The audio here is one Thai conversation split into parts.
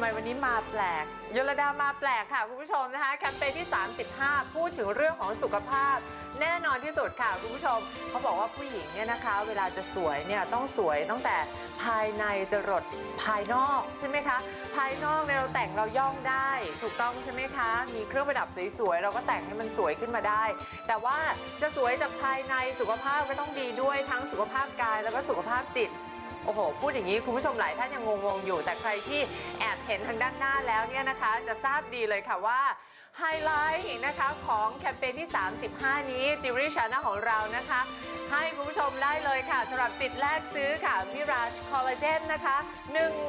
ไมวันนี้มาแปลกยลดามาแปลกค่ะคุณผู้ชมนะคะแคมเปญที่ 35 พูดถึงเรื่องของสุขภาพ แน่นอนที่สุดค่ะคุณผู้ชมเขาบอกว่าผู้หญิงเนี่ยนะคะ เวลาจะสวยเนี่ยต้องสวยตั้งแต่ภายในจรดภายนอกใช่ไหมคะ ภายนอกเนี่ยเราแต่งเราย่องได้ ถูกต้องใช่ไหมคะ มีเครื่องประดับสวยๆเราก็แต่งให้มันสวยขึ้นมาได้ แต่ว่าจะสวยจากภายในสุขภาพก็ต้องดีด้วยทั้งสุขภาพกายแล้วก็สุขภาพจิต โอ้โห พูดอย่างนี้คุณผู้ชมหลายท่านยังงงๆอยู่ แต่ใครที่แอบเห็นทางด้านหน้าแล้วเนี่ยนะคะ จะทราบดีเลยค่ะว่า ไฮไลท์นะคะของแคมเปญที่ 35 นี้จิวรี่ชาแนลของเรานะคะ ให้คุณผู้ชมได้เลยค่ะสำหรับสิทธิ์แรกซื้อค่ะมิราชคอลลาเจนนะคะ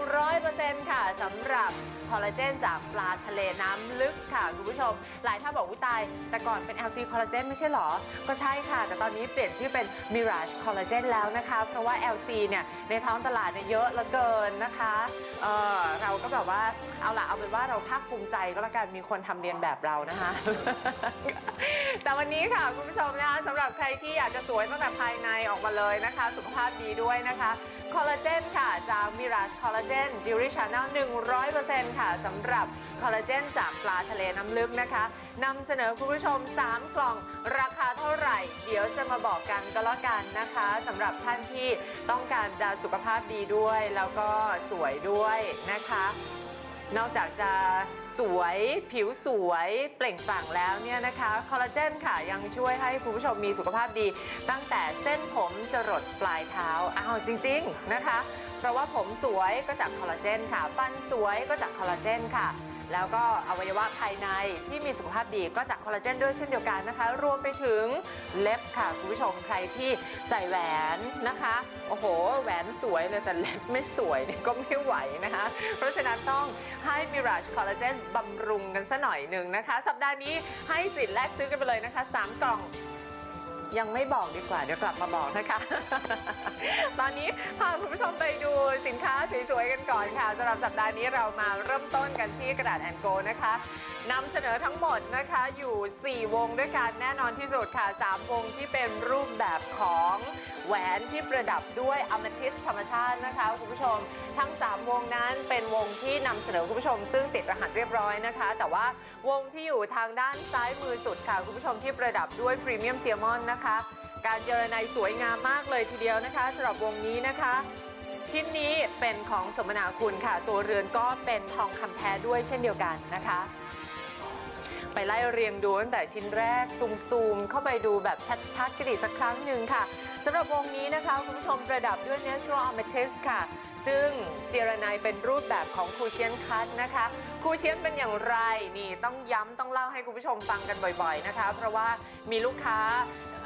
100%ค่ะสำหรับคอลลาเจนจากปลาทะเลน้ำลึกค่ะ คุณผู้ชม หลายท่านบอกว่าตาย แต่ก่อนเป็น LC คอลลาเจนไม่ใช่หรอ ก็ใช่ค่ะ แต่ตอนนี้เปลี่ยนชื่อเป็น Mirage Collagen แล้วนะคะ เพราะว่า LC เนี่ยในท้องตลาดเนี่ยเยอะเหลือเกินนะคะเออเราก็แบบว่าเอาละเอาเป็นว่าเราภาคภูมิใจก็แล้วกันมีคนทำเรียนแบบเรานะคะ แต่วันนี้ค่ะคุณผู้ชมนะคะสำหรับใครที่อยากจะสวยตั้งแต่ภายในออกมาเลยนะคะ สุขภาพดีด้วยนะคะคอลลาเจนค่ะ จาก Mirage Collagen Jewelry Channel 100%ค่ะสำหรับคอลลาเจนจากปลาทะเลน้ำลึกนะคะนำเสนอคุณผู้ชม 3 กล่องราคาเท่าไหร่ เดี๋ยวจะมาบอกกันก็แล้วกันนะคะสำหรับท่านที่ต้องการจะสุขภาพดีด้วย แล้วก็สวยด้วยนะคะ นอกจากจะสวยผิวสวยเปล่งปลั่งแล้วเนี่ยนะคะคอลลาเจนค่ะยังช่วยให้คุณผู้ชมมีสุขภาพดี ตั้งแต่เส้นผมจรดปลายเท้าอ้าวจริง ๆนะคะ เพราะว่าผมสวยก็จากคอลลาเจนค่ะฟันสวยก็จากคอลลาเจนค่ะ แล้วก็อวัยวะภายในที่มีสุขภาพดีก็จากคอลลาเจนด้วยเช่นเดียวกันนะคะ รวมไปถึงเล็บค่ะคุณผู้ชมใครที่ใส่แหวนนะคะ โอ้โห แหวนสวยเลยแต่เล็บไม่สวยเนี่ยก็ไม่ไหวนะคะ เพราะฉะนั้นต้องให้ Mirage Collagen บำรุงกันซะหน่อยหนึ่งนะคะ สัปดาห์นี้ให้สิทธิ์แรกซื้อกันไปเลยนะคะ 3 กล่อง ยังไม่บอกดีกว่า เดี๋ยวกลับมาบอกนะคะ ตอนนี้พาคุณผู้ชมไปดูสินค้าสวยๆกันก่อนค่ะสำหรับสัปดาห์นี้เรามาเริ่มต้นกันที่กระดาษแอนโกนะคะนำเสนอทั้งหมดนะคะอยู่ 4 วงด้วยกันแน่นอนที่สุดค่ะ 3 วงที่เป็นรูปแบบของแหวนที่ประดับด้วยอมทิสธรรมชาตินะคะคุณผู้ชม ทั้ง 3 วงนั้นเป็นวงที่นำเสนอคุณผู้ชม ซึ่งติดรหัสเรียบร้อยนะคะ แต่ว่าวงที่อยู่ทางด้านซ้ายมือสุดค่ะคุณผู้ชมที่ประดับด้วยพรีเมียมเซียมอนนะคะ การเจรไนสวยงามมากเลยทีเดียวนะคะสำหรับวงนี้นะคะ ชิ้นนี้เป็นของสมนาคุณค่ะ ตัวเรือนก็เป็นทองคำแท้ด้วยเช่นเดียวกันนะคะ ไปไล่เรียงดูตั้งแต่ชิ้นแรกซูมๆเข้าไปดูแบบชัดๆกันอีกสักครั้งหนึ่งค่ะ สำหรับวงนี้นะคะคุณผู้ชมประดับด้วย Natural Amethyst ค่ะ ซึ่งเจรนายเป็นรูปแบบของคูเชียนคัตนะคะคูเชียนเป็นอย่างไรนี่ต้องย้ำต้องเล่าให้คุณผู้ชมฟังกันบ่อยๆนะคะ เพราะว่ามีลูกค้า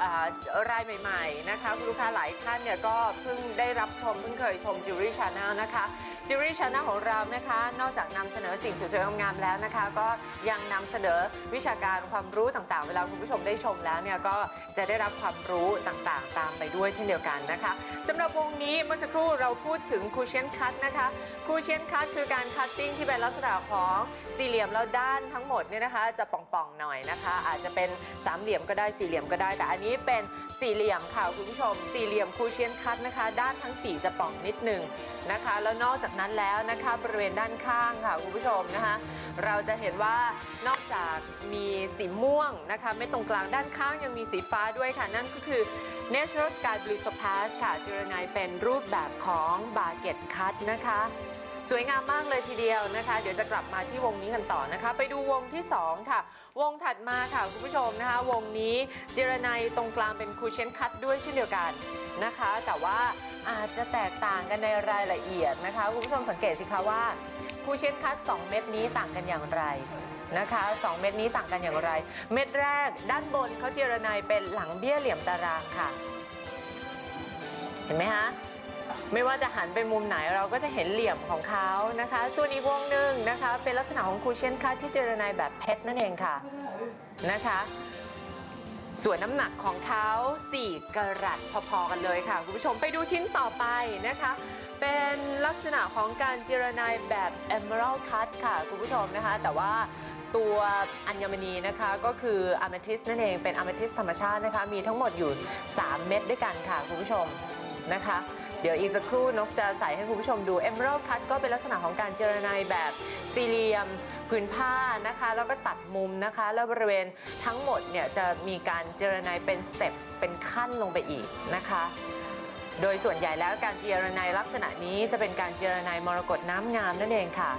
อ่ารายใหม่ๆนะคะคุณลูกค้าหลายท่านเนี่ยก็เพิ่งได้รับชมเพิ่งเคยชม Jewelry Channel นะคะจิวเวลรี่ชาแนลของเรานะคะ นอกจากนำเสนอสิ่งสวยๆงามๆแล้วนะคะ ก็ยังนำเสนอวิชาการความรู้ต่างๆ เวลาคุณผู้ชมได้ชมแล้วเนี่ยก็จะได้รับความรู้ต่างๆ ตามไปด้วยเช่นเดียวกันนะคะสำหรับวงนี้เมื่อสักครู่เราพูดถึงคูเชียนคัตนะคะคูเชียนคัตคือการคัตติ้งที่เป็นลักษณะของสี่เหลี่ยมแล้วด้านทั้งหมดเนี่ยนะคะ จะป่องๆหน่อยนะคะ อาจจะเป็นสามเหลี่ยมก็ได้สี่เหลี่ยมก็ได้แต่อันนี้เป็นสี่เหลี่ยมค่ะคุณผู้ชม สี่เหลี่ยมคูเชียนคัตนะคะ ด้านทั้งสี่จะป่องนิดหนึงนะคะ แล้วนอกจากนั้นแล้วนะคะบริเวณด้านข้างค่ะคุณผู้ชมนะคะ เราจะเห็นว่านอกจากมีสีม่วงนะคะไม่ตรงกลางด้านข้างยังมีสีฟ้าด้วยค่ะ นั่นก็คือ Natural Sky Blue Topaz ค่ะเจรไนเป็นรูปแบบของ Barget Cut นะคะ สวยงามมากเลยทีเดียวนะคะ เดี๋ยวจะกลับมาที่วงนี้กันต่อนะคะ ไปดูวงที่ 2 ค่ะ วงถัดมาค่ะคุณผู้ชมนะคะ วงนี้เจรไนตรงกลางเป็นคูเชนคัตด้วยเช่นเดียวกันนะคะ แต่ว่าอาจจะแตกต่างกันในรายละเอียดนะคะคุณผู้ชมสังเกตสิคะว่าคูเชนคัต2เม็ดนี้ต่างกันอย่างไรนะคะ2เม็ดนี้ต่างกันอย่างไร เม็ดแรกด้านบนเขาเจรไนเป็นหลังเบี้ยเหลี่ยมตารางค่ะ เห็นไหมคะ ไม่ว่าจะหันไปมุมไหนเราก็จะเห็นเหลี่ยมของเขานะคะ ส่วนอีกวงหนึ่งนะคะ เป็นลักษณะของคูเชนคัตที่เจรไนแบบเพชรนั่นเองค่ะนะคะ ส่วนน้ำหนักของเขา4กรัตพอๆกันเลยค่ะคุณผู้ชมไปดูชิ้นต่อไปนะคะ เป็นลักษณะของการเจรไนแบบ Emerald Cut ค่ะคุณผู้ชมนะคะ แต่ว่าตัวอัญมณีนะคะก็คืออะเมทิสนั่นเองเป็นอะเมทิสธรรมชาตินะคะ มีทั้งหมดอยู่ 3 เม็ดด้วยกันค่ะคุณผู้ชมนะคะ เดี๋ยวอีกสักครู่นกจะใส่ให้คุณผู้ชมดู Emerald Cut ก็เป็นลักษณะของการเจรไนแบบสี่เหลี่ยมผืนผ้านะคะ แล้วก็ตัดมุมนะคะ แล้วบริเวณทั้งหมดเนี่ยจะมีการเจรไนเป็นสเต็ปเป็นขั้นลงไปอีกนะคะ โดยส่วนใหญ่แล้วการเจรไนลักษณะนี้จะเป็นการเจรไนมรกตน้ำงามนั่นเองค่ะ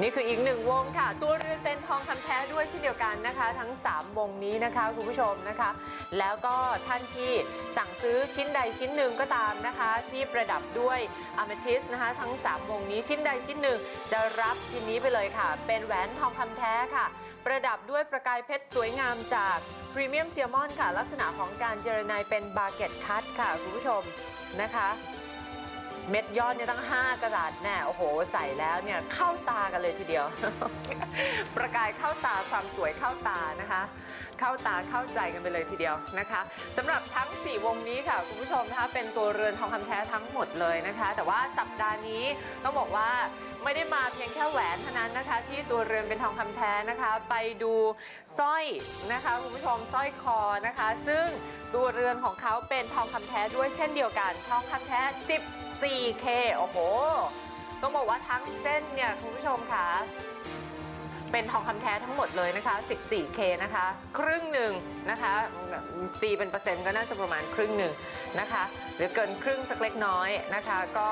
นี่คืออีกหนึ่งวงค่ะ ตัวเรือนเป็นทองคำแท้ด้วยเช่นเดียวกันนะคะ ทั้ง 3 วงนี้นะคะคุณผู้ชมนะคะ แล้วก็ท่านที่สั่งซื้อชิ้นใดชิ้นหนึ่งก็ตามนะคะ ที่ประดับด้วยอะเมทิสนะคะ ทั้ง 3 วงนี้ชิ้นใดชิ้นหนึ่ง จะรับชิ้นนี้ไปเลยค่ะ เป็นแหวนทองคำแท้ค่ะ ประดับด้วยประกายเพชรสวยงามจากพรีเมียมเซียมอนค่ะ ลักษณะของการเจรไนเป็นบาเก็ตคัตค่ะคุณผู้ชมนะคะ เม็ดยอดเนี่ยตั้ง 5 กระดาษแน่โอ้โห ใส่แล้วเนี่ยเข้าตากันเลยทีเดียว ประกายเข้าตาความสวยเข้าตานะคะ เข้าตาเข้าใจกันไปเลยทีเดียวนะคะสำหรับทั้ง 4 วงนี้ค่ะคุณผู้ชมนะคะเป็นตัวเรือนทองคำแท้ทั้งหมดเลยนะคะ แต่ว่าสัปดาห์นี้ต้องบอกว่าไม่ได้มาเพียงแค่แหวนเท่านั้นนะคะ ที่ตัวเรือนเป็นทองคำแท้นะคะ ไปดูสร้อยนะคะคุณผู้ชมสร้อยคอนะคะ ซึ่งตัวเรือนของเขาเป็นทองคำแท้ด้วยเช่นเดียวกัน ทองคำแท้ 4K โอ้โห ต้องบอกว่าทั้งเส้นเนี่ย คุณผู้ชมค่ะ เป็นทองคำแท้ทั้งหมดเลยนะคะ 14K นะคะ ครึ่งหนึ่งนะคะตีเป็นเปอร์เซ็นต์ก็น่าจะประมาณครึ่งหนึ่งนะคะ หรือเกินครึ่งสักเล็กน้อยนะคะ ก็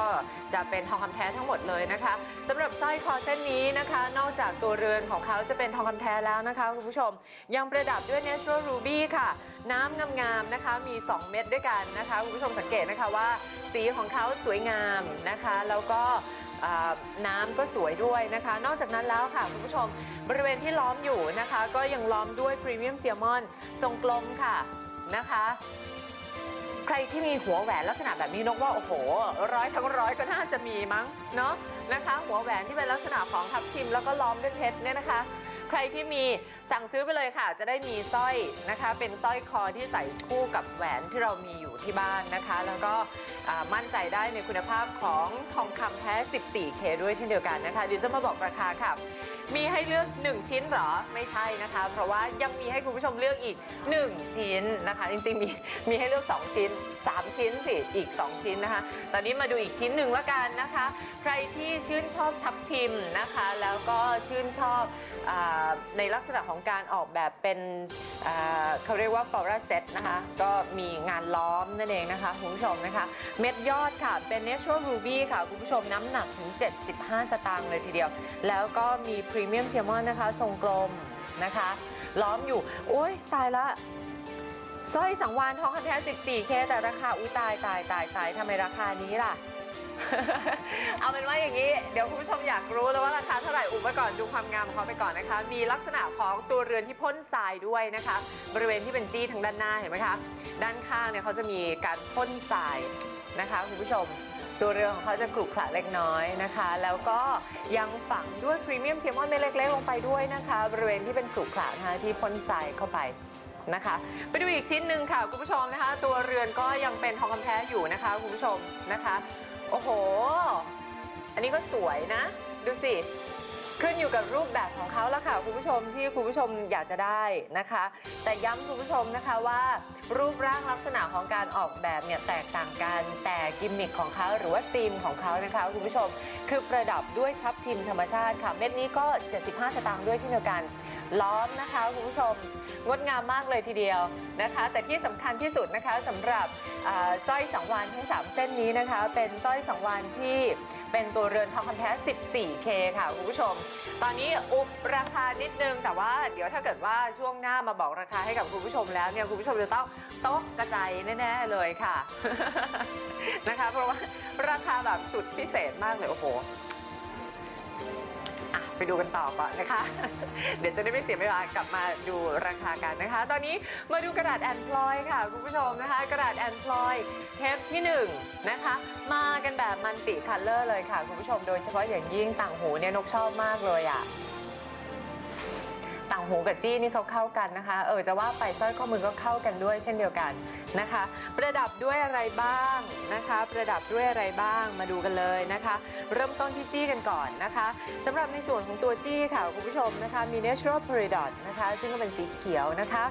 จะเป็นทองคำแท้ทั้งหมดเลยนะคะสำหรับสร้อยคอเส้นนี้นะคะ นอกจากตัวเรือนของเขาจะเป็นทองคำแท้แล้วนะคะคุณผู้ชม ยังประดับด้วย Natural Ruby ค่ะ น้ำงามๆนะคะมี 2 เม็ดด้วยกันนะคะคุณผู้ชมสังเกตนะคะว่า สีของเขาสวยงามนะคะ แล้วก็ อ่าน้ำก็สวยด้วยนะคะ นอกจากนั้นแล้วค่ะคุณผู้ชมบริเวณที่ล้อมอยู่นะคะ ก็ยังล้อมด้วยพรีเมียมเซียมอนทรงกลมค่ะนะคะ ใครที่มีหัวแหวนลักษณะแบบนี้นกว่า โอ้โห ร้อยทั้งร้อยก็น่าจะมีมั้งเนาะนะคะ หัวแหวนที่เป็นลักษณะของทับทิมแล้วก็ล้อมด้วยเพชรเนี่ยนะคะ ใครที่มีสั่งซื้อไปเลยค่ะ จะได้มีสร้อยนะคะ เป็นสร้อยคอที่ใส่คู่กับแหวนที่เรามีอยู่ที่บ้านนะคะ แล้วก็มั่นใจได้ในคุณภาพของทองคำแท้ 14K ด้วยเช่นเดียวกันนะคะเดี๋ยวจะมาบอกราคาค่ะมีให้เลือก 1 ชิ้นหรอ ไม่ใช่นะคะ เพราะว่ายังมีให้คุณผู้ชมเลือกอีก 1 ชิ้นนะคะ จริงๆมีมีให้เลือก 2 ชิ้น 3 ชิ้นสิ อีก 2 ชิ้นนะคะ ตอนนี้มาดูอีกชิ้นหนึ่งละกันนะคะ ใครที่ชื่นชอบทับทิมนะคะ แล้วก็ชื่นชอบอในลักษณะของการออกแบบเป็นเขาเรียกว่าฟลอราเซตนะคะ ก็มีงานล้อมนั่นเองนะคะคุณผู้ชมนะคะ เม็ดยอดค่ะ เป็น Natural Ruby ค่ะ คุณผู้ชมน้ำหนักถึง 75 สตางค์เลยทีเดียว แล้วก็มีพรีเมียมเชียมอนนะคะ ทรงกลมนะคะ ล้อมอยู่ โอ้ยตายละ สร้อยสังวานทองคำแท้ 14K แต่ราคาอุ้ยตายตายตายตายทำไมราคานี้ล่ะ เอาเป็นว่าอย่างนี้ เดี๋ยวคุณผู้ชมอยากรู้แล้วว่าราคาเท่าไหร่อุบไว้ก่อนดูความงามของเขาไปก่อนนะคะ มีลักษณะของตัวเรือนที่พ่นทรายด้วยนะคะ บริเวณที่เป็นจี้ทางด้านหน้าเห็นไหมคะ ด้านข้างเนี่ยเขาจะมีการพ่นทรายนะคะคุณผู้ชมตัวเรือนของเขาจะกรุขระเล็กน้อยนะคะ แล้วก็ยังฝังด้วยพรีเมียมเชมอนเม็ดเล็กๆลงไปด้วยนะคะ บริเวณที่เป็นกรุขระนะคะที่พ่นทรายเข้าไป นะคะไปดูอีกชิ้นหนึ่งค่ะคุณผู้ชมนะคะ ตัวเรือนก็ยังเป็นทองคำแท้อยู่นะคะคุณผู้ชมนะคะ โอ้โห อันนี้ก็สวยนะ ดูสิขึ้นอยู่กับรูปแบบของเขาแล้วค่ะคุณผู้ชมที่คุณผู้ชมอยากจะได้นะคะ แต่ย้ำคุณผู้ชมนะคะว่า รูปร่างลักษณะของการออกแบบเนี่ยแตกต่างกันแต่กิมมิคของเขาหรือว่าธีมของเขานะคะคุณผู้ชม คือประดับด้วยทับทิมธรรมชาติค่ะเม็ดนี้ก็ 75 สตางค์ด้วยเช่นเดียวกัน ล้อมนะคะคุณผู้ชมงดงามมากเลยทีเดียวนะคะ แต่ที่สำคัญที่สุดนะคะสำหรับสร้อยสังวานทั้ง 3 เส้นนี้นะคะ เป็นสร้อยสังวานที่เป็นตัวเรือนทองคำแท้ 14K ค่ะคุณผู้ชม ตอนนี้อุบราคานิดนึง แต่ว่าเดี๋ยวถ้าเกิดว่าช่วงหน้ามาบอกราคาให้กับคุณผู้ชมแล้วเนี่ยคุณผู้ชมจะต้องโต๊ะกระจายแน่ๆเลยค่ะนะคะ เพราะว่าราคาแบบสุดพิเศษมากเลยโอ้โห ไปดูกันต่อก่อนนะคะ เดี๋ยวจะได้ไม่เสียเวลากลับมาดูราคากันนะคะ ตอนนี้มาดูกระดาษแอนพลอยค่ะคุณผู้ชมนะคะ กระดาษแอนพลอยเทปที่ 1นงนะคะ มากันแบบมันติคัลเลอร์เลยค่ะคุณผู้ชมโดยเฉพาะอย่างยิ่งต่างหูเนี่ยนกชอบมากเลยอะ ต่างหูกับจี้นี่เขาเข้ากันนะคะ เออจะว่าไปสร้อยข้อมือก็เข้ากันด้วยเช่นเดียวกันนะคะ ประดับด้วยอะไรบ้างนะคะ ประดับด้วยอะไรบ้างมาดูกันเลยนะคะ เริ่มต้นที่จี้กันก่อนนะคะสำหรับในส่วนของตัวจี้ค่ะคุณผู้ชมนะคะมี natural peridot นะคะซึ่งก็เป็นสีเขียวนะคะ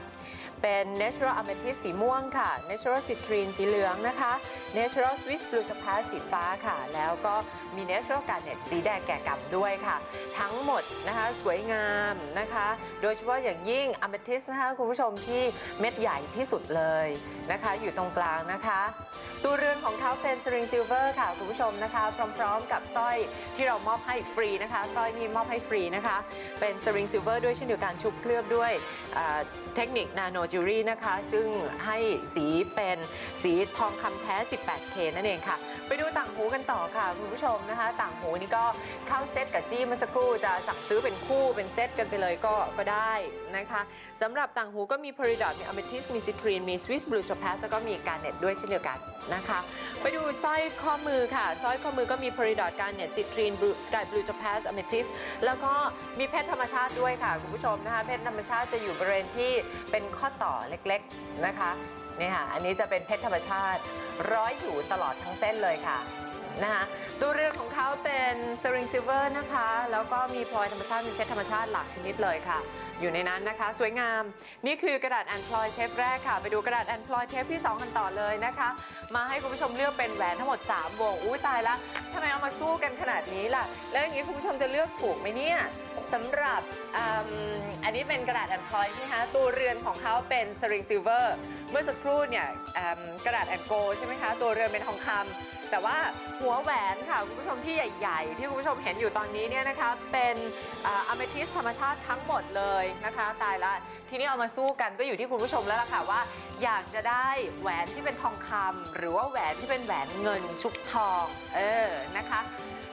เป็น natural amethyst สีม่วงค่ะ natural citrine สีเหลืองนะคะ natural swiss blue topaz สีฟ้าค่ะ แล้วก็มี natural garnet สีแดงแก่กำด้วยค่ะ ทั้งหมดนะคะสวยงามนะคะ โดยเฉพาะอย่างยิ่ง amethyst นะคะคุณผู้ชมที่เม็ดใหญ่ที่สุดเลยนะคะ อยู่ตรงกลางนะคะตัวเรือนของเขาเป็น string silver ค่ะ คุณผู้ชมนะคะ พร้อมๆ กับสร้อยที่เรามอบให้ฟรีนะคะสร้อยนี้มอบให้ฟรีนะคะ เป็น string silver ด้วยเช่นเดียวกันชุบเคลือบด้วยเทคนิค nano jewelry นะคะ ซึ่งให้สีเป็นสีทองคำแท้ 8K นั่นเองค่ะ ไปดูต่างหูกันต่อค่ะ คุณผู้ชมนะคะ ต่างหูนี่ก็เข้าเซตกับจี้เมื่อสักครู่จะสั่งซื้อเป็นคู่เป็นเซตกันไปเลยก็ก็ได้นะคะสำหรับต่างหูก็มี peridot มี amethyst มี citrine มี swiss blue topaz แล้วก็มี garnet ด้วยเช่นเดียวกันนะคะ ไปดูสร้อยข้อมือค่ะสร้อยข้อมือก็มี peridot garnet citrine blue sky blue topaz amethyst แล้วก็มีเพชรธรรมชาติด้วยค่ะคุณผู้ชมนะคะเพชรธรรมชาติจะอยู่บริเวณที่เป็นข้อต่อเล็กๆนะคะ นี่ค่ะ อันนี้จะเป็นเพชรธรรมชาติ ร้อยอยู่ตลอดทั้งเส้นเลยค่ะนะคะตัวเรือของเขาเป็นสริงซิลเวอร์นะคะ แล้วก็มีพลอยธรรมชาติมีเพชรธรรมชาติหลากชนิดเลยค่ะ อยู่ในนั้นนะคะ สวยงาม นี่คือกระดาษแอนพลอยเทปแรกค่ะ ไปดูกระดาษแอนพลอยเทปที่ 2 กันต่อเลยนะคะ มาให้คุณผู้ชมเลือกเป็นแหวนทั้งหมด 3 วง อุ้ยตายละทำไมเอามาสู้กันขนาดนี้ล่ะ แล้วอย่างนี้คุณผู้ชมจะเลือกถูกไหมเนี่ยสำหรับออันนี้เป็นกระดาษแอนพลอยใช่ไหมคะตัวเรือนของเขาเป็นสริงซิลเวอร์เมื่อสักครู่เนี่ยกระดาษแอนโกใช่ไหมคะ ตัวเรือนเป็นทองคำ แต่ว่าหัวแหวนค่ะคุณผู้ชมที่ใหญ่ ๆ ที่คุณผู้ชมเห็นอยู่ตอนนี้เนี่ยนะคะเป็นอะเมทิสธรรมชาติทั้งหมดเลยนะคะตายละทีนี้เอามาสู้กันก็อยู่ที่คุณผู้ชมแล้วล่ะค่ะว่า อยากจะได้แหวนที่เป็นทองคำหรือว่าแหวนที่เป็นแหวนเงินชุบทองเออนะคะ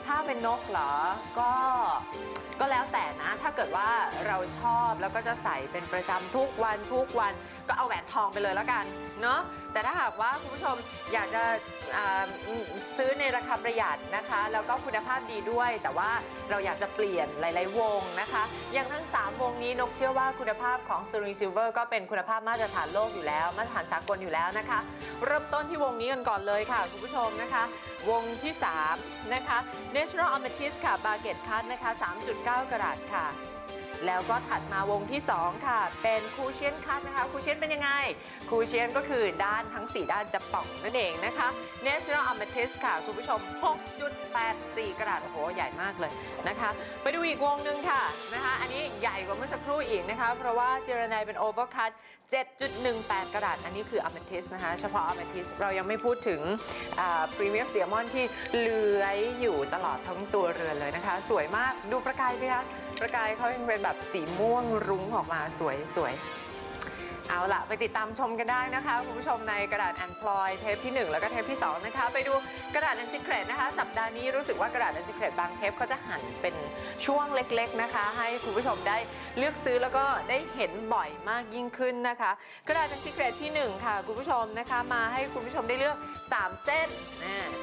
ถ้าเป็นนกเหรอก็ก็แล้วแต่นะถ้าเกิดว่าเราชอบแล้วก็จะใส่เป็นประจำทุกวันทุกวัน ก็เอาแหวนทองไปเลยแล้วกันเนาะแต่ถ้าหากว่าคุณผู้ชมอยากจะซื้อในราคาประหยัดนะคะ แล้วก็คุณภาพดีด้วย แต่ว่าเราอยากจะเปลี่ยนหลาย ๆ วงนะคะอย่างทั้ง 3 วงนี้นกเชื่อว่าคุณภาพของ s t r i n g Silver ก็เป็นคุณภาพมาตรฐานโลกอยู่แล้ว มาตรฐานสากลอยู่แล้วนะคะ เริ่มต้นที่วงนี้กันก่อนเลยค่ะ คุณผู้ชมนะคะ วงที่ 3 นะคะ Natural Amethyst ค่ะ Barget Cut นะคะ 3.9 กรัตค่ะ แล้วก็ถัดมาวงที่ 2 ค่ะ เป็นคูเชียนคัตนะคะคูเชียนเป็นยังไงคูเชียนก็คือด้านทั้ง 4 ด้านจะป่องนั่นเองนะคะ Natural Amethyst ค่ะ คุณผู้ชม 6.84 กรัตโอ้โหใหญ่มากเลยนะคะ ไปดูอีกวงหนึ่งค่ะนะคะอันนี้ใหญ่กว่าเมื่อสักครู่อีกนะคะ เพราะว่าเจรไนเป็น Overcut 7.18 กรัตอันนี้คือ Amethyst นะคะ เฉพาะ Amethyst เรายังไม่พูดถึงพรีเมียมเซียมอนที่เลื้อยอยู่ตลอดทั้งตัวเรือนเลยนะคะ สวยมากดูประกายสิคะ ประกายเขายังเป็นแบบสีม่วงรุ้งออกมาสวยสวยเอาล่ะไปติดตามชมกันได้นะคะ คุณผู้ชมในกระดาษแอนพลอยเทปที่ 1 แล้วก็เทปที่ 2 นะคะ ไปดูกระดาษแอนซิเครตนะคะ สัปดาห์นี้รู้สึกว่ากระดาษแอนซิเครตบางเทปเขาจะหั่นเป็นช่วงเล็กๆนะคะ ให้คุณผู้ชมได้เลือกซื้อแล้วก็ได้เห็นบ่อยมากยิ่งขึ้นนะคะ กระดาษแอนซิเครตที่ 1 ค่ะ คุณผู้ชมนะคะมาให้คุณผู้ชมได้เลือก 3 เส้น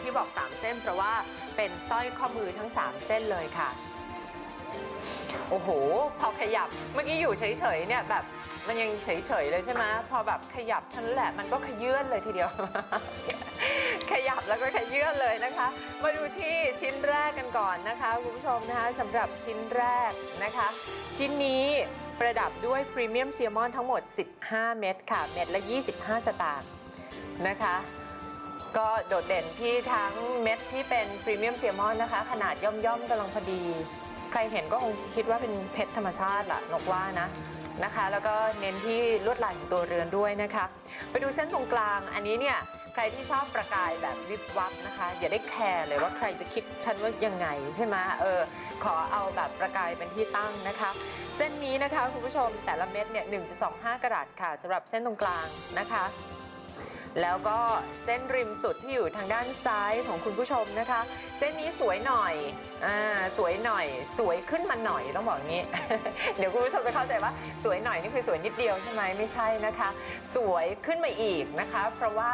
ที่บอก 3 เส้น เพราะว่าเป็นสร้อยข้อมือทั้ง 3 เส้นเลยค่ะ โอ้โห พอขยับ เมื่อกี้อยู่เฉยๆเนี่ยแบบมันยังเฉยๆเลยใช่ไหมพอแบบขยับเท่านั้นแหละมันก็ขยื่นเลยทีเดียว ขยับแล้วก็ขยื่นเลยนะคะ มาดูที่ชิ้นแรกกันก่อนนะคะคุณผู้ชมนะคะสำหรับชิ้นแรกนะคะ ชิ้นนี้ประดับด้วยพรีเมียมเซียมอนทั้งหมด 15 เม็ดค่ะ เม็ดละ 25 สตางค์นะคะ ก็โดดเด่นที่ทั้งเม็ดที่เป็นพรีเมียมเซียมอนนะคะ ขนาดย่อมๆกำลังพอดี รเห็นก็คงคิดว่าเป็นเพชรธรรมชาติล่ะนกว่านะนะคะ แล้วก็เน้นที่ลวดลายของตัวเรือนด้วยนะคะ ไปดูเส้นตรงกลางอันนี้เนี่ยใครที่ชอบประกายแบบวิบวับนะคะ อย่าได้แคร์เลยว่าใครจะคิดฉันว่ายังไงใช่ไหมเออขอเอาแบบประกายเป็นที่ตั้งนะคะ เส้นนี้นะคะคุณผู้ชมแต่ละเม็ดเนี่ย1.25กรัตค่ะสำหรับเส้นตรงกลางนะคะ แล้วก็เส้นริมสุดที่อยู่ทางด้านซ้ายของคุณผู้ชมนะคะ เส้นนี้สวยหน่อยอ่าสวยหน่อย สวยขึ้นมาหน่อยต้องบอกงี้ เดี๋ยวคุณผู้ชมจะเข้าใจว่าสวยหน่อยนี่คือสวยนิดเดียวใช่ไหมไม่ใช่นะคะ สวยขึ้นมาอีกนะคะ เพราะว่า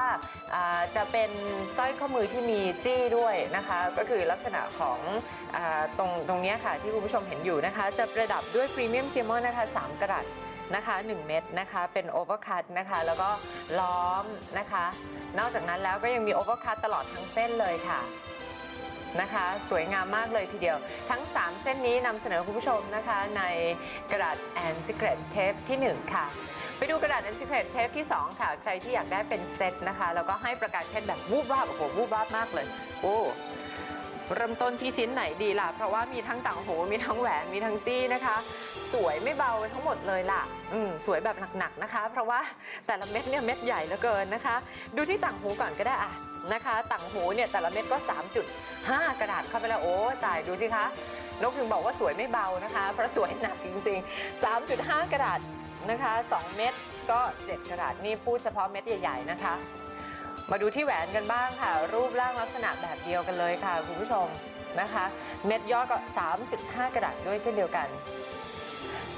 จะเป็นสร้อยข้อมือที่มีจี้ด้วยนะคะ ก็คือลักษณะของอตรงตรงนี้ค่ะที่คุณผู้ชมเห็นอยู่นะคะ จะประดับด้วยพรีเมียมเชียมอนนะคะ3กรัต นะคะ1 เม็ดนะคะเป็นโอเวอร์คัตนะคะแล้วก็ล้อมนะคะ นอกจากนั้นแล้วก็ยังมีโอเวอร์คัตตลอดทั้งเส้นเลยค่ะนะคะสวยงามมากเลยทีเดียว ทั้ง 3 เส้นนี้นำเสนอคุณผู้ชมนะคะในกระดาษ and secret tape ที่ 1 ค่ะ ไปดูกระดาษ and secret tape ที่ 2 ค่ะ ใครที่อยากได้เป็นเซตนะคะ แล้วก็ให้ประกาศเพชรแบบวูบวาบโอ้โหวูบวาบมากเลย โอ้ เริ่มต้นที่ชิ้นไหนดีล่ะ เพราะว่ามีทั้งต่างหูมีทั้งแหวนมีทั้งจี้นะคะ สวยไม่เบาทั้งหมดเลยล่ะอืมสวยแบบหนักๆนะคะ เพราะว่าแต่ละเม็ดเนี่ยเม็ดใหญ่เหลือเกินนะคะ ดูที่ต่างหูก่อนก็ได้อะนะคะต่างหูเนี่ยแต่ละเม็ดก็ 3.5 กระดาษเข้าไปแล้วโอ้ตายดูสิคะนกถึงบอกว่าสวยไม่เบานะคะ เพราะสวยหนักจริงๆ 3.5 กระดาษนะคะ 2 เม็ดก็ 7 กระดาษนี่พูดเฉพาะเม็ดใหญ่ ๆ นะคะ มาดูที่แหวนกันบ้างค่ะ รูปร่างลักษณะแบบเดียวกันเลยค่ะ คุณผู้ชมนะคะ เม็ดยอดก็ 3.5 กระดาษด้วยเช่นเดียวกัน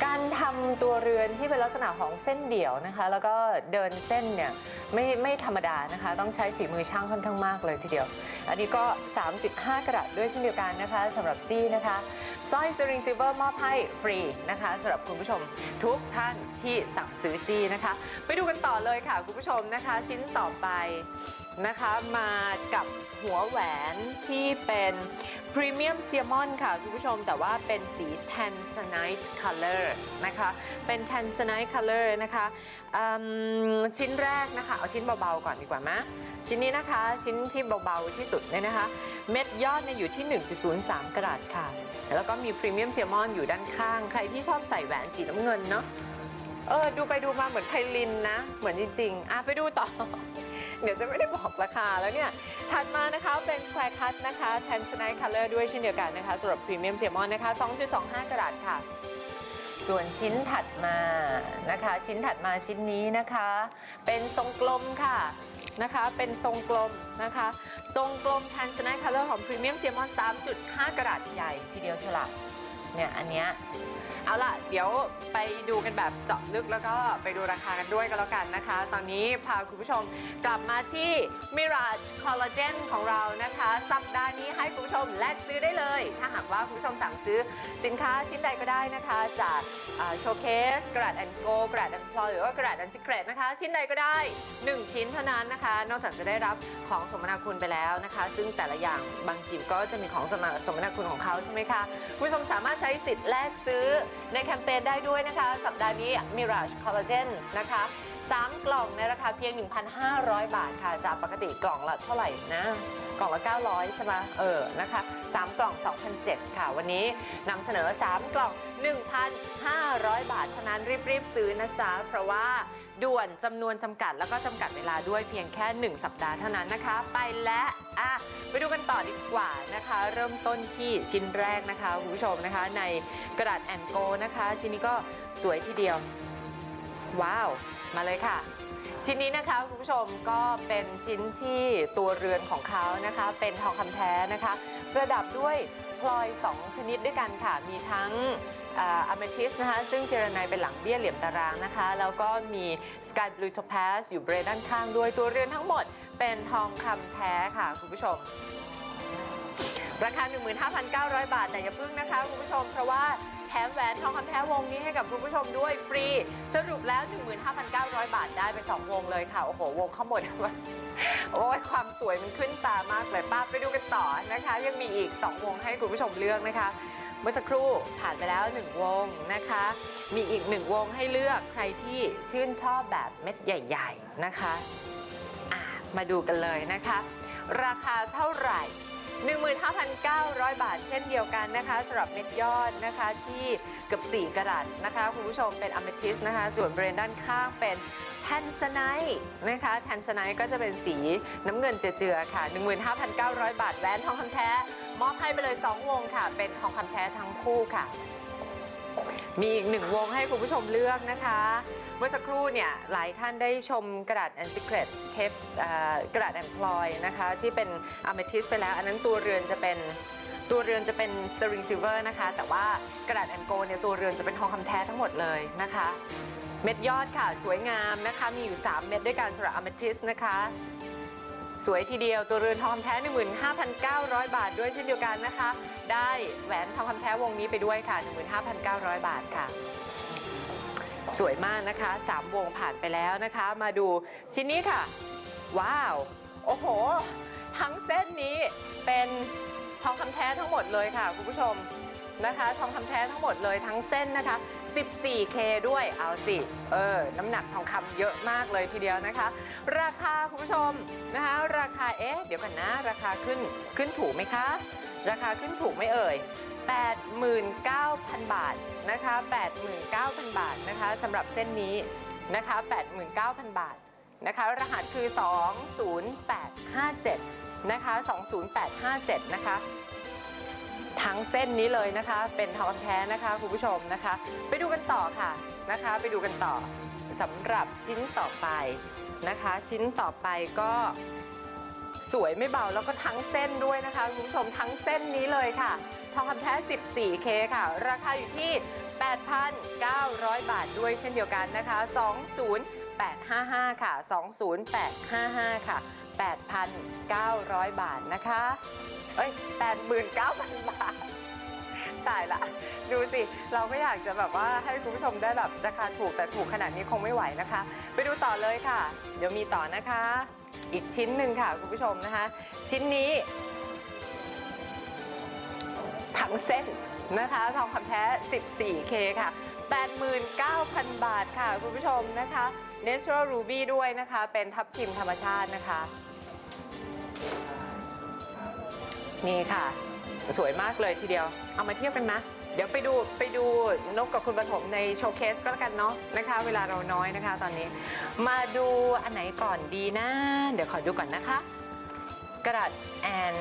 การทำตัวเรือนที่เป็นลักษณะของเส้นเดี่ยวนะคะ แล้วก็เดินเส้นเนี่ยไม่ไม่ธรรมดานะคะ ต้องใช้ฝีมือช่างค่อนข้างมากเลยทีเดียว อันนี้ก็ 3.5 กระดาษด้วยเช่นเดียวกันนะคะสำหรับจี้นะคะ สร้อยสริงซิลเวอร์มอบให้ฟรีนะคะสำหรับคุณผู้ชมทุกท่านที่สั่งซื้อจี้นะคะ ไปดูกันต่อเลยค่ะคุณผู้ชมนะคะ ชิ้นต่อไปนะคะมากับหัวแหวนที่เป็นพรีเมียมเซียมอนค่ะคุณผู้ชมแต่ว่าเป็นสี Tanzanite Color นะคะ เป็น Tanzanite Color นะคะ อืมชิ้นแรกนะคะ เอาชิ้นเบาๆก่อนดีกว่าไหมชิ้นนี้นะคะชิ้นที่เบาๆที่สุดเนี่ยนะคะ เม็ดยอดเนี่ยอยู่ที่ 1.03 กรัตค่ะ แล้วก็มีพรีเมียมเซียมอนอยู่ด้านข้าง ใครที่ชอบใส่แหวนสีน้ำเงินเนาะเออดูไปดูมาเหมือนไพลินนะ เหมือนจริงๆ อะไปดูต่อ เดี๋ยวจะไม่ได้บอกราคาแล้วเนี่ย ถัดมานะคะเป็น Square Cut นะคะ Tanzanite Color ด้วยเช่นเดียวกันนะคะสำหรับพรีเมียมเซมอนนะคะ 2.25 กรัตค่ะ ส่วนชิ้นถัดมานะคะ ชิ้นถัดมาชิ้นนี้นะคะ เป็นทรงกลมค่ะนะคะ เป็นทรงกลมนะคะ ทรงกลมทันสไนคัลเลอร์ของพรีเมียมเซียมอน3.5 กรัตใหญ่ทีเดียวฉลับเนี่ยอันเนี้ยเอาล่ะ เดี๋ยวไปดูกันแบบเจาะลึกแล้วก็ไปดูราคากันด้วยกันแล้วกันนะคะ ตอนนี้พาคุณผู้ชมกลับมาที่ Mirage Collagen ของเรานะคะ สัปดาห์นี้ให้คุณผู้ชมแลกซื้อได้เลย ถ้าหากว่าคุณผู้ชมสั่งซื้อสินค้าชิ้นใดก็ได้นะคะ จากโชว์เคสกระดาษแอนโกกระดาษแอนพลอยหรือว่ากระดาษแอนซิเกรตนะคะ ชิ้นใดก็ได้ 1 ชิ้นเท่านั้นนะคะ นอกจากจะได้รับของสมนาคุณไปแล้วนะคะ ซึ่งแต่ละอย่างบางทีก็จะมีของสมนาสมนาคุณของเขาใช่ไหมคะคุณผู้ชมสามารถใช้สิทธิ์แลกซื้อในแคมเปญได้ด้วยนะคะ สัปดาห์นี้ Mirage Collagen นะคะ 3 กล่องในราคาเพียง 1,500 บาทค่ะ จากปกติกล่องละเท่าไหร่นะ กล่องละ 900 ใช่ไหมเออ นะคะ 3 กล่อง 2,007ค่ะ วันนี้นำเสนอ 3 กล่อง 1,500 บาทเท่านั้นรีบๆซื้อนะจ๊ะ เพราะว่า ด่วนจำนวนจำกัดแล้วก็จำกัดเวลาด้วยเพียงแค่ 1 สัปดาห์เท่านั้นนะคะ ไปและอะไปดูกันต่อดีกว่านะคะ เริ่มต้นที่ชิ้นแรกนะคะคุณผู้ชมนะคะ ในกระดาษแอนโกนะคะ ชิ้นนี้ก็สวยทีเดียว ว้าว มาเลยค่ะ ชิ้นนี้นะคะคุณผู้ชมก็เป็นชิ้นที่ตัวเรือนของเขานะคะ เป็นทองคำแท้นะคะ ประดับด้วยพลอย 2 ชนิดด้วยกันค่ะ มีทั้งอะเมทิสนะคะ ซึ่งเจรไนเป็นหลังเบี้ยเหลี่ยมตารางนะคะ แล้วก็มีสกายบลูโท p า z อยู่เบรด้านข้างด้วยตัวเรือนทั้งหมดเป็นทองคำแท้ค่ะคุณผู้ชม ราคา 15,900 บาท แต่อย่าพึ่งนะคะคุณผู้ชมเพราะว่า ถมแหวนทองคำแท้วงนี้ให้กับคุณผู้ชมด้วยฟรี สรุปแล้ว 15,900 บาทได้ไป 2 วงเลยค่ะ โอ้โห วงเข้าหมดโอ้ยความสวยมันขึ้นตามากเลยป้าไปดูกันต่อนะคะ ยังมีอีก 2 วงให้คุณผู้ชมเลือกนะคะ เมื่อสักครู่ผ่านไปแล้ว 1 วงนะคะ มีอีก 1 วงให้เลือกใครที่ชื่นชอบแบบเม็ดใหญ่ ๆนะคะะมาดูกันเลยนะคะ ราคาเท่าไหร่ 15,900 บาทเช่นเดียวกันนะคะสำหรับเม็ดยอดนะคะที่เกือบ4กรัตนะคะ คุณผู้ชมเป็นอเมทิสนะคะ ส่วนบริเวณด้านข้างเป็นแทนสไนท์นะคะแทนสไนท์ก็จะเป็นสีน้ำเงินเจือๆค่ะ 15,900 บาทแหวนทองคำแท้ มอบให้ไปเลย 2 วงค่ะ เป็นทองคำแท้ทั้งคู่ค่ะ มีอีกหนึ่งวงให้คุณผู้ชมเลือกนะคะ เมื่อสักครู่เนี่ยหลายท่านได้ชมกระดาษ and secret เทปกระดาษ and ploy นะคะที่เป็น amethyst ไปแล้ว อันนั้นตัวเรือนจะเป็นตัวเรือนจะเป็น sterling silver นะคะ แต่ว่ากระดาษ and gold เนี่ยตัวเรือนจะเป็นทองคำแท้ทั้งหมดเลยนะคะ เม็ดยอดค่ะสวยงามนะคะ มีอยู่ 3 เม็ดด้วยกันสำหรับ amethyst นะคะ สวยทีเดียวตัวเรือนทองคำแท้ 15,900 บาทด้วยเช่นเดียวกันนะคะ ได้แหวนทองคำแท้วงนี้ไปด้วยค่ะ 15,900 บาทค่ะ สวยมากนะคะ 3 วงผ่านไปแล้วนะคะ มาดูชิ้นนี้ค่ะ ว้าว โอ้โห ทั้งเส้นนี้เป็นทองคำแท้ทั้งหมดเลยค่ะ คุณผู้ชม นะคะทองคำแท้ทั้งหมดเลยทั้งเส้นนะคะ 14K ด้วยเอาสิเออน้ำหนักทองคำเยอะมากเลยทีเดียวนะคะ ราคาคุณผู้ชมนะคะราคาเอ๊ะเดี๋ยวกันนะ ราคาขึ้นขึ้นถูกไหมคะ ราคาขึ้นถูกไหมเอ่ย89,000 บาทนะคะ 89,000 บาทนะคะสำหรับเส้นนี้นะคะ 89,000 บาทนะคะ รหัสคือ 20857 นะคะ 20857 นะคะ ทั้งเส้นนี้เลยนะคะ เป็นทองแท้นะคะคุณผู้ชมนะคะ ไปดูกันต่อค่ะนะคะ ไปดูกันต่อสำหรับชิ้นต่อไปนะคะ ชิ้นต่อไปก็สวยไม่เบาแล้วก็ทั้งเส้นด้วยนะคะคุณผู้ชมทั้งเส้นนี้เลยค่ะทองคำแท้ 14K ค่ะ ราคาอยู่ที่ 8,900 บาทด้วยเช่นเดียวกันนะคะ 20855 ค่ะ 20855 ค่ะ 8,900 บาทนะคะ เอ้ย 89,000 บาท ตายละ ดูสิ เราก็อยากจะแบบว่าให้คุณผู้ชมได้แบบราคาถูกแต่ถูกขนาดนี้คงไม่ไหวนะคะ ไปดูต่อเลยค่ะ เดี๋ยวมีต่อนะคะ อีกชิ้นหนึ่งค่ะคุณผู้ชมนะคะ ชิ้นนี้ทั้งเส้นนะคะทองคำแท้ 14K ค่ะ 89,000 บาทค่ะ คุณผู้ชมนะคะ Natural Ruby ด้วยนะคะ เป็นทับทิมธรรมชาตินะคะ นี่ค่ะ สวยมากเลยทีเดียว เอามาเทียบกันนะ เดี๋ยวไปดูไปดูนกกับคุณปฐมในโชว์เคสก็แล้วกันเนาะนะคะ เวลาเราน้อยนะคะตอนนี้ มาดูอันไหนก่อนดีนะ เดี๋ยวขอดูก่อนนะคะ กระดาษแอน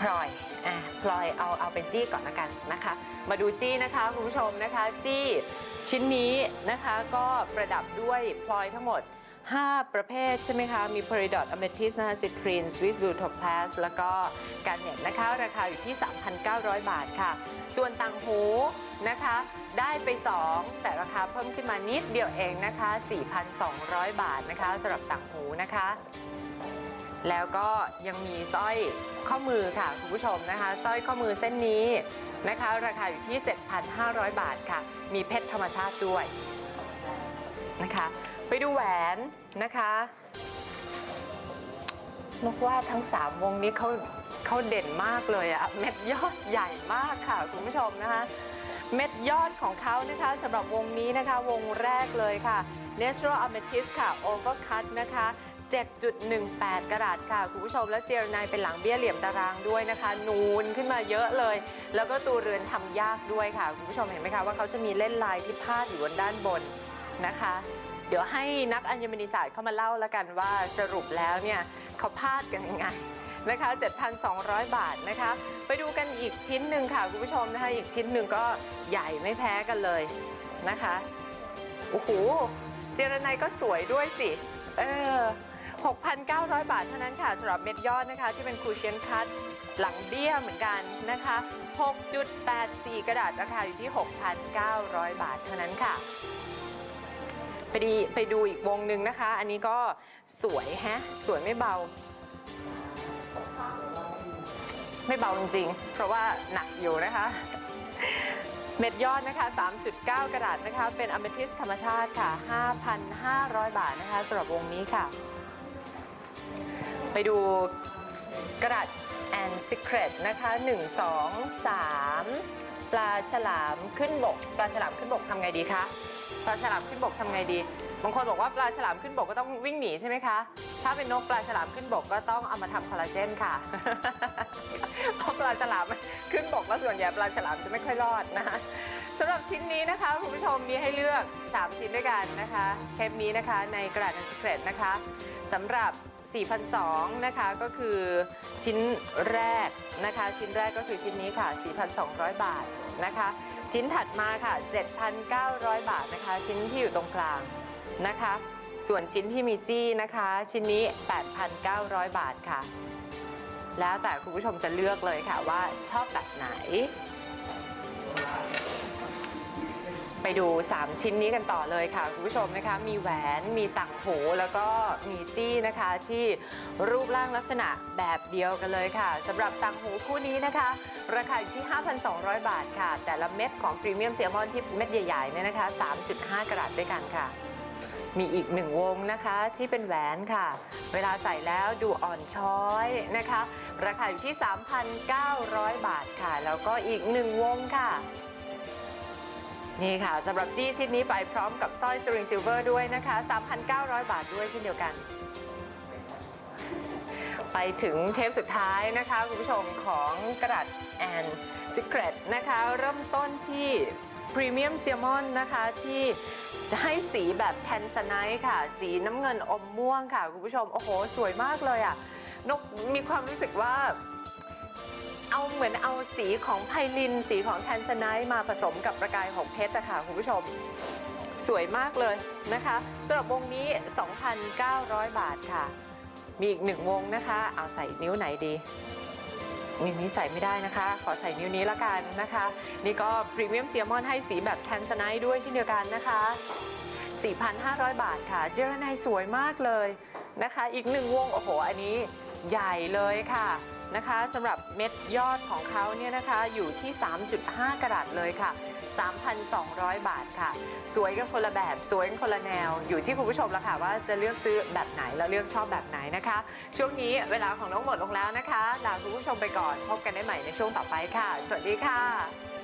พลอยอะพลอยเอาเอาเป็นจี้ก่อนละกันนะคะ มาดูจี้นะคะคุณผู้ชมนะคะ จี้ชิ้นนี้นะคะก็ประดับด้วยพลอยทั้งหมด 5 ประเภทใช่ไหมคะ มี Peridot Amethyst นะคะ Citrine Sweet Blue Topaz แล้วก็การเน็ตนะคะ ราคาอยู่ที่ 3,900 บาทค่ะ ส่วนต่างหูนะคะ ได้ไป 2 แต่ราคาเพิ่มขึ้นมานิดเดียวเองนะคะ 4,200 บาทนะคะสำหรับต่างหูนะคะแล้วก็ยังมีสร้อยข้อมือค่ะคุณผู้ชมนะคะสร้อยข้อมือเส้นนี้นะคะ ราคาอยู่ที่ 7,500 บาทค่ะ มีเพชรธรรมชาติด้วยนะคะ ไปดูแหวน นะคะนกว่าทั้ง 3 วงนี้เขาเขาเด่นมากเลยอะเม็ดยอดใหญ่มากค่ะคุณผู้ชมนะคะ เม็ดยอดของเขานะคะสำหรับวงนี้นะคะ วงแรกเลยค่ะ Natural Amethyst ค่ะ Overcut นะคะ 7.18 กรัตค่ะ คุณผู้ชมและเจรไนายเป็นหลังเบี้ยเหลี่ยมตารางด้วยนะคะ นูนขึ้นมาเยอะเลย แล้วก็ตัวเรือนทำยากด้วยค่ะ คุณผู้ชมเห็นไหมคะว่าเขาจะมีเล่นลายที่พาดอยู่บนด้านบนนะคะ เดี๋ยวให้นักอัญมณีศาสตร์เข้ามาเล่าแล้วกันว่าสรุปแล้วเนี่ยเขาพลาดกันยังไงนะคะ 7,200 บาทนะคะ ไปดูกันอีกชิ้นหนึ่งค่ะคุณผู้ชมนะคะ อีกชิ้นหนึ่งก็ใหญ่ไม่แพ้กันเลยนะคะโอ้โหเจรไนายก็สวยด้วยสิเออ6,900 บาทเท่านั้นค่ะสำหรับเม็ดยอดนะคะ ที่เป็นคูเชียนคัตหลังเบี้ยเหมือนกันนะคะ 6.84 กระดาษราคาอยู่ที่ 6,900 บาทเท่านั้นค่ะ ไปดีไปดูอีกวงหนึ่งนะคะ อันนี้ก็สวยแฮะ สวยไม่เบา ไม่เบาจริงๆ เพราะว่าหนักอยู่นะคะ เม็ดยอดนะคะ 3.9 กระดาษนะคะ เป็นอเมทิสธรรมชาติค่ะ 5,500 บาทนะคะสำหรับวงนี้ค่ะ ไปดูกระดาษ and secret นะคะ 1 2 3 ปลาฉลามขึ้นบก ปลาฉลามขึ้นบกทำไงดีคะ ปลาฉลามขึ้นบกทำไงดี บางคนบอกว่าปลาฉลามขึ้นบกก็ต้องวิ่งหนีใช่ไหมคะ ถ้าเป็นนกปลาฉลามขึ้นบกก็ต้องเอามาทำคอลลาเจนค่ะ เพราะปลาฉลามขึ้นบกแล้วส่วนใหญ่ปลาฉลามจะไม่ค่อยรอดนะคะ สำหรับชิ้นนี้นะคะคุณผู้ชมมีให้เลือก 3 ชิ้นด้วยกันนะคะเทปนี้นะคะในกระดาษ and secret นะคะสำหรับ4,200นะคะก็คือชิ้นแรกนะคะ ชิ้นแรกก็คือชิ้นนี้ค่ะ 4,200 บาทนะคะ ชิ้นถัดมาค่ะ 7,900 บาทนะคะ ชิ้นที่อยู่ตรงกลางนะคะ ส่วนชิ้นที่มีจี้นะคะ ชิ้นนี้ 8,900 บาทค่ะ แล้วแต่คุณผู้ชมจะเลือกเลยค่ะว่าชอบแบบไหน ไปดู 3 ชิ้นนี้กันต่อเลยค่ะคุณผู้ชมนะคะ มีแหวนมีต่างหูแล้วก็มีจี้นะคะ ที่รูปร่างลักษณะแบบเดียวกันเลยค่ะสำหรับต่างหูคู่นี้นะคะ ราคาอยู่ที่ 5,200 บาทค่ะ แต่ละเม็ดของพรีเมียมเซียมอนที่เม็ดใหญ่ๆเนี่ยนะคะ 3.5 กรัตด้วยกันค่ะ มีอีกหนึ่งวงนะคะที่เป็นแหวนค่ะ เวลาใส่แล้วดูอ่อนช้อยนะคะ ราคาอยู่ที่ 3,900 บาทค่ะ แล้วก็อีกหนึ่งวงค่ะ นี่ค่ะสำหรับจี้ชิ้นนี้ไปพร้อมกับสร้อยสริงซิลเวอร์ด้วยนะคะ 3,900 บาทด้วยเช่นเดียวกัน ไปถึงเทปสุดท้ายนะคะ คุณผู้ชมของกระดาษแอนซิเ r รตนะคะ เริ่มต้นที่พรีเมียมเซียมอนนะคะที่จะให้สีแบบแทนสไนท์ค่ะ สีน้ำเงินอมม่วงค่ะ คุณผู้ชม โอ้โห สวยมากเลยอะนกมีความรู้สึกว่า เอาเหมือนเอาสีของไพลิน สีของแทนสไนท์มาผสมกับประกายของเพชรอะค่ะคุณผู้ชม สวยมากเลยนะคะสำหรับวงนี้ 2,900 บาทค่ะ มีอีกหนึ่งวงนะคะ เอาใส่นิ้วไหนดีนิ้วนี้ใส่ไม่ได้นะคะ ขอใส่นิ้วนี้ละกันนะคะ นี่ก็พรีเมียมเซียมอนให้สีแบบแทนสไนท์ด้วยเช่นเดียวกันนะคะ 4,500 บาทค่ะ เจรไนสวยมากเลยนะคะ อีกหนึ่งวงโอ้โหอันนี้ใหญ่เลยค่ะ นะคะสำหรับเม็ดยอดของเขาเนี่ยนะคะอยู่ที่ 3.5 กรัตเลยค่ะ 3,200 บาทค่ะ สวยกันคนละแบบ สวยกันคนละแนว อยู่ที่คุณผู้ชมละค่ะ ว่าจะเลือกซื้อแบบไหน แล้วเลือกชอบแบบไหนนะคะ ช่วงนี้เวลาของน้องหมดลงแล้วนะคะ ลาคุณผู้ชมไปก่อน พบกันได้ใหม่ในช่วงต่อไปค่ะ สวัสดีค่ะ